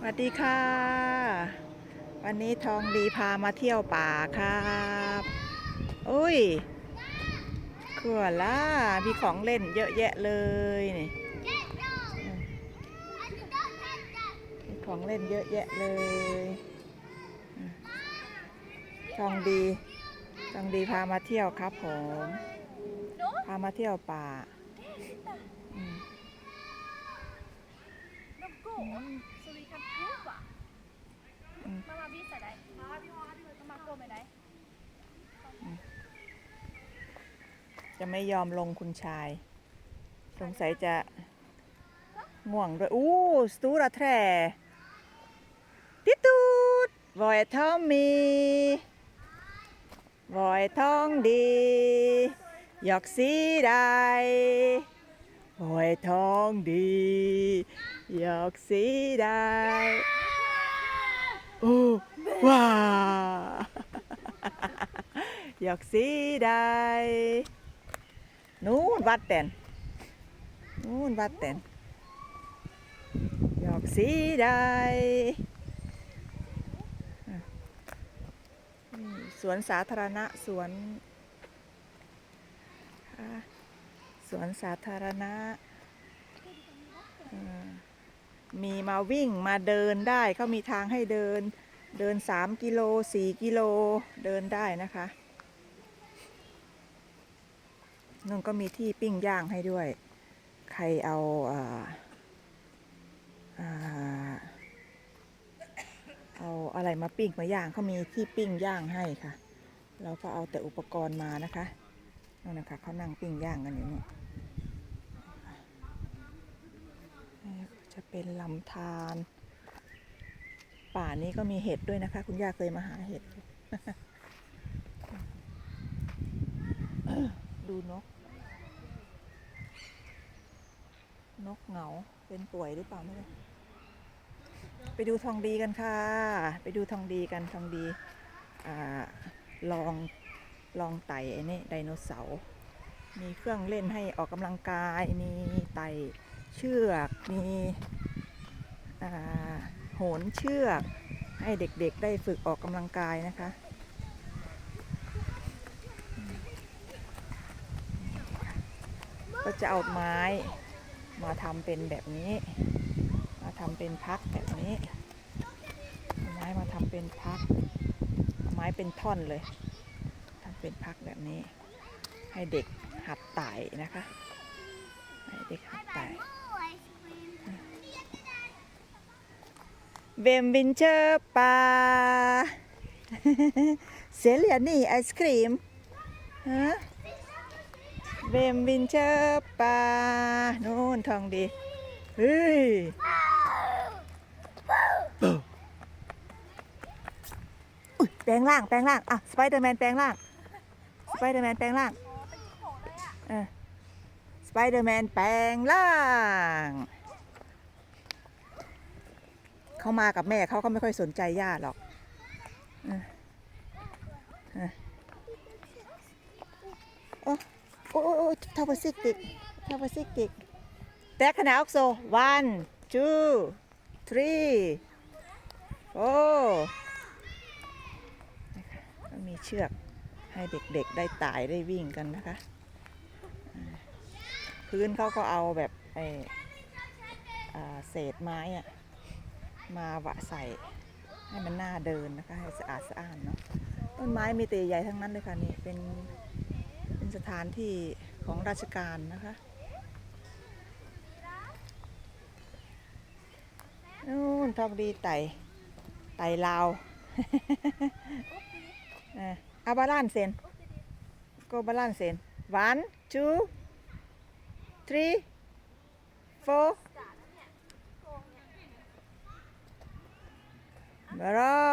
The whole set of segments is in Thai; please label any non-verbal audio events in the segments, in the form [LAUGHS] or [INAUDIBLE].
สวัสดีค่ะ วันนี้ทองดีพามาเที่ยวป่าครับอุ้ยขวล่ะมีของเล่นเยอะแยะเลยนี่มีของเล่นเยอะแยะเลยทองดีทองดีพามาเที่ยวครับผม พามาเที่ยวป่า อืม De går, så vi kan prova. Mm. Mamma visa dig. Mamma gå med dig. จะไม่ยอมลงคุณชาย สงสัยจะง่วงด้วย อู้สตูระแทรติตูดวอยทอมมีวอยทองดีหยอกสีได้วอยทองดี หยอกสีได้โอ้ว้าหยอกสีได้นู่นวัดแตนนู่นวัดแตนหยอกสีได้อะนี่สวนสาธารณะสวนอะสวนสาธารณะอ่า มีมาวิ่งมาเดินได้เขามีทางให้เดิน เดิน 3 กิโล 4 กิโลเดินได้นะคะนุ่นก็มีที่ปิ้งย่างให้ด้วย ใครเอาอ่าเอาอะไรมาปิ้งมาย่างเขามีที่ปิ้งย่างให้ค่ะ เราก็เอาแต่อุปกรณ์มานะคะนั่นนะคะเขานั่งปิ้งย่างกันอยู่นี่นี่ จะเป็นลำธารป่านี้ก็มีเห็ดด้วยนะคะ คุณย่าเคยมาหาเห็ด ดูนก นกเหงาเป็นป่วยหรือเปล่าไม่รู้ไปดูทองดีกันค่ะ ไปดูทองดีกันทองดีอลองลองไต่ไอ้นี่ไดโนเสาร์มีเครื่องเล่นให้ออกกำลังกายมีไต่ เชือกมีโหนเชือก ให้เด็กๆได้ฝึกออกกำลังกายนะคะ ก็จะเอาไม้มาทำเป็นแบบนี้ มาทำเป็นพักแบบนี้เอาไม้มาทำเป็นพักเอาไม้เป็นท่อนเลยทำเป็นพักแบบนี้ ให้เด็กหัดไต่นะคะ เด็กหัดไต่เวมวินเชอร์ปลาเซเลียนี่ไอศครีมฮะเวมวินเชอร์ปานู่นทองดี เฮ้ยอุ๊ยแปลงร่าง แปลงร่าง อะ สไปเดอร์แมนแปลงร่าง สไปเดอร์แมนแปลงร่าง เออ สไปเดอร์แมนแปลงร่าง เขามากับแม่เขาก็ไม่ค่อยสนใจญาหรอกเออเออโอ้โอ้โอ้โอ้ทาซิกติกทาวซิกติกแต่ขนาดออกโซ one two three four นะคะก็มีเชือกให้เด็กๆได้ไต่ได้วิ่งกันนะคะ พื้นเขาก็เอาแบบไอเศษไม้อะมาวะใส่ให้มันน่าเดินนะคะให้สะอาดสะอ้านเนาะต้นไม้มีแต่ใหญ่ทั้งนั้นเลยค่ะนี่เป็นเป็นสถานที่ของราชการนะคะนู่นทองดีไต่ไต่ลาวอออาบาลานเซนโกบาลานเซน one two three, four. Where are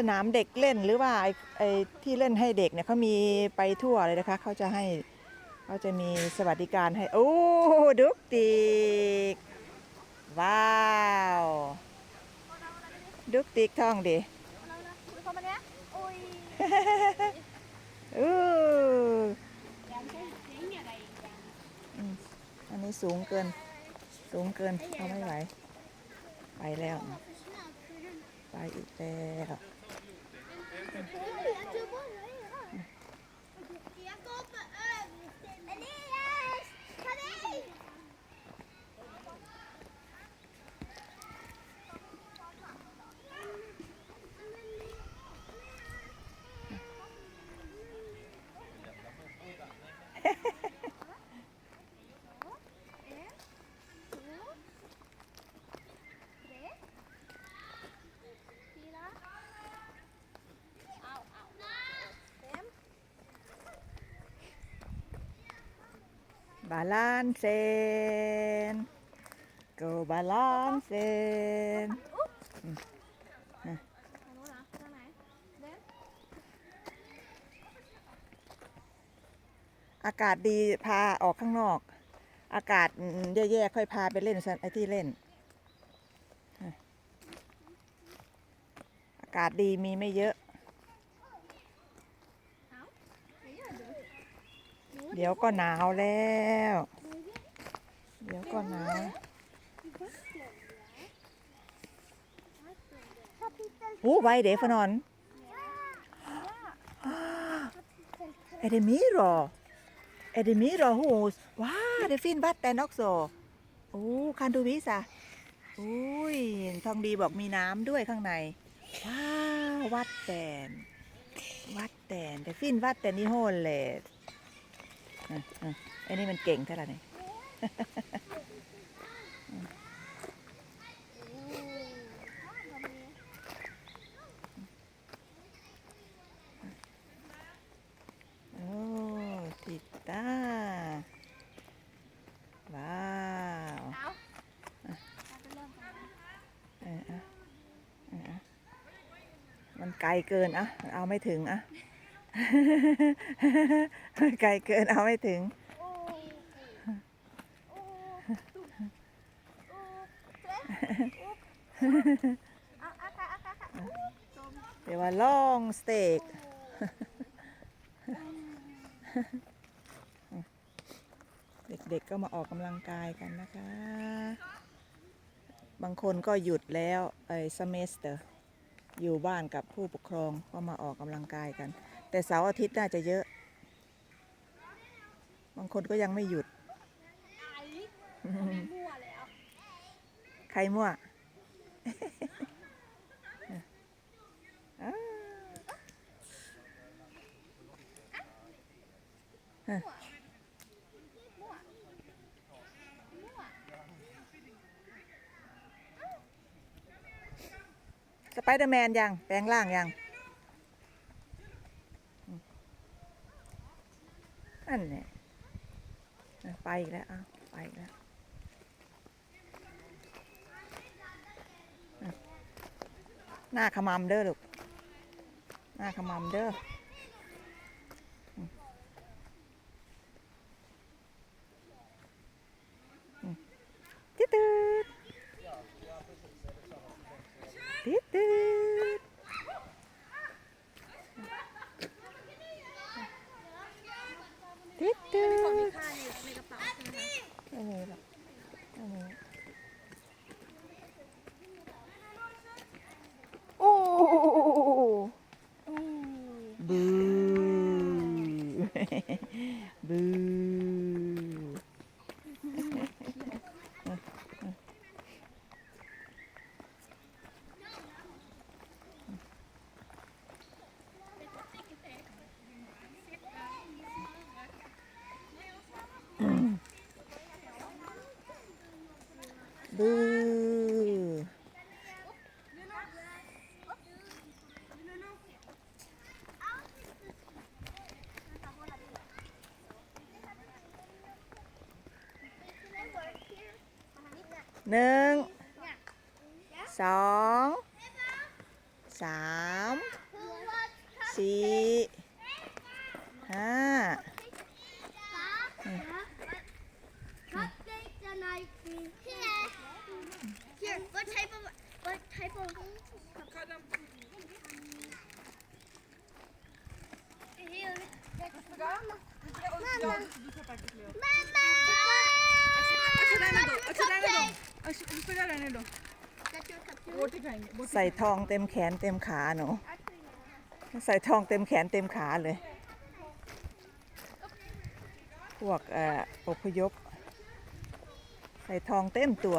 สนามเด็กเล่นหรือว่าไอ้ไอ้ที่เล่นให้เด็กเนี่ยเขามีไปทั่วเลยนะคะเขาจะให้เขาจะมีสวัสดิการให้ โอ้ดุกติก ว้าวดุกติกท่องดิเอาละคุณเข้ามาเนี้ยโอ้ยอู้ยังใช่เสียงอะไรอย่างอืมอันนี้สูงเกิน สูงเกินเอาไม่ไหว ไปแล้ว ไปอีกแล้ว Thank [LAUGHS] you. บาลานเซน go บาลานเซนอากาศดีพาออกข้างนอก อากาศแย่ๆค่อยพาไปเล่นสันไอ้ที่เล่น อากาศดีมีไม่เยอะ เดี๋ยวก็หนาวแล้ว เดี๋ยวก็หนาวโอ้ไวเดฟนอน Är det Miro? Är det Miro hos? Wow, det finns vatten också. Oh, kan du visa? อุ้ยทองดีบอกมีน้ำด้วยข้างใน ว้าว วัดแตน วัดแตนแต่ฟินวัดแตนนี่โฮนเลยอะอะ ไอ้นี่มันเก่งเท่าไหร่เนี่ยโอ้ติดตาว้าวมันเอออะเอออะมันไกลเกินอะ เอาไม่ถึงอะ ไกลเกินเอาไม่ถึง เดี๋ยวว่า long steak เด็กๆก็มาออกกำลังกายกันนะคะ บางคนก็หยุดแล้วไอ้ semester อยู่บ้านกับผู้ปกครองก็มาออกกำลังกายกัน แต่เสาร์อาทิตย์น่าจะเยอะ บางคนก็ยังไม่หยุดไอ้มั่วแล้วใครมั่วอ้าวมั่วมั่วสไปเดอร์แมนยัง แปลงร่างยังอืม อันเนี่ยไปอีกแล้วอ้าวไปอีกแล้วหน้าขมำเด้อลูกหน้าขมำเด้อติ๊ดตืดติดติดติดติด ของมีค่าในในกระเป๋าใช่ไหมคะ ไม่มีหรอกไม่มีโอ้บู บูบู หนึ่งสองสามคือว่าสี่ห้า What date can I ใส่ทองเต็มแขนเต็มขาหนูใส่ทองเต็มแขนเต็มขาเลย พวกออพยพ ใส่ทองเต็มตัว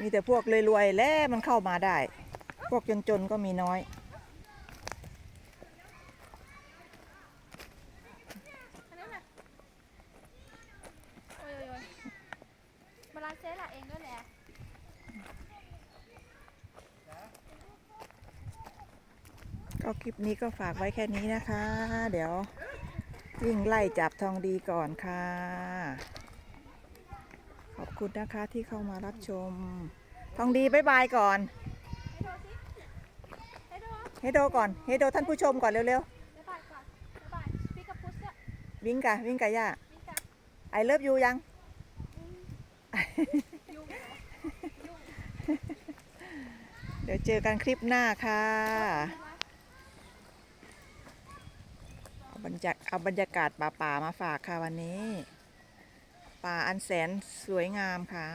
มีแต่พวกรวยๆ แล้วมันเข้ามาได้ พวกจนๆ ก็มีน้อย ก็คลิปนี้ก็ฝากไว้แค่นี้นะคะ เดี๋ยววิ่งไล่จับทองดีก่อนค่ะ ขอบคุณนะคะที่เข้ามารับชม ทองดีบายบายก่อนให้ดูสิให้ดูเฮโดก่อนเฮโดท่านผู้ชมก่อนเร็วบ๊ายบายก่อนบ๊ายบายพี่กับพุชเนี่ยๆวิ่งกะวิ่งกะย่าพี่กับไอเลิฟยูยังเดี๋ยวเจอกันคลิปหน้าค่ะเอา บรรยากเอาบรรยากาศป่าป่ามาฝากค่ะวันนี้ ป่าอันแสนสวยงามค่ะ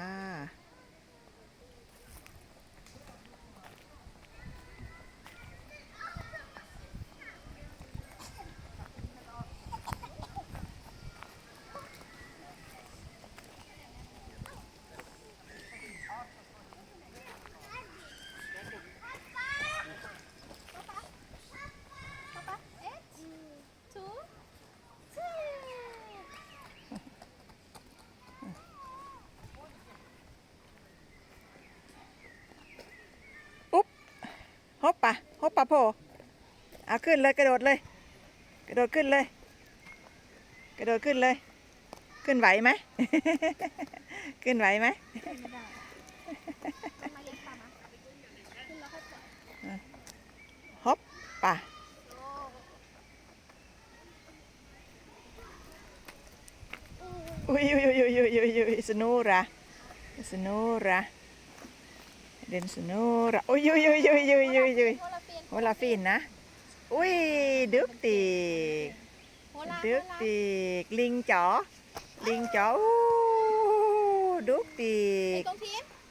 ป๊าป๊าเอ็ดทูทรี ฮบปะฮบปะโพเอาขึ้นเลยกระโดดเลย กระโดดขึ้นเลย กระโดดขึ้นเลย ขึ้นไหวไหม ขึ้นไหวไหมไม่ได้มาเลี้ยงปลามาขึ้นแล้วค่อยปล่อยฮบปะอุ้ยอุ้ยอุ้ยอุ้ยอุ้ยอุ้ยอุ้ยสนุระสนุระ เดนสนุระอุ้ยอุ้ยอุ้ยอุ้ยอุ้ยอุ้ยอุ้ยโฮลาฟินโฮลาฟินนะอุ้ยดึกตีกดึกตีกลิงจ๋อลิงจ๋ออู้ดึกตี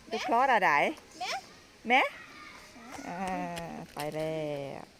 ไอ้กคลอดอะไรแม่แม่ไปแล้ว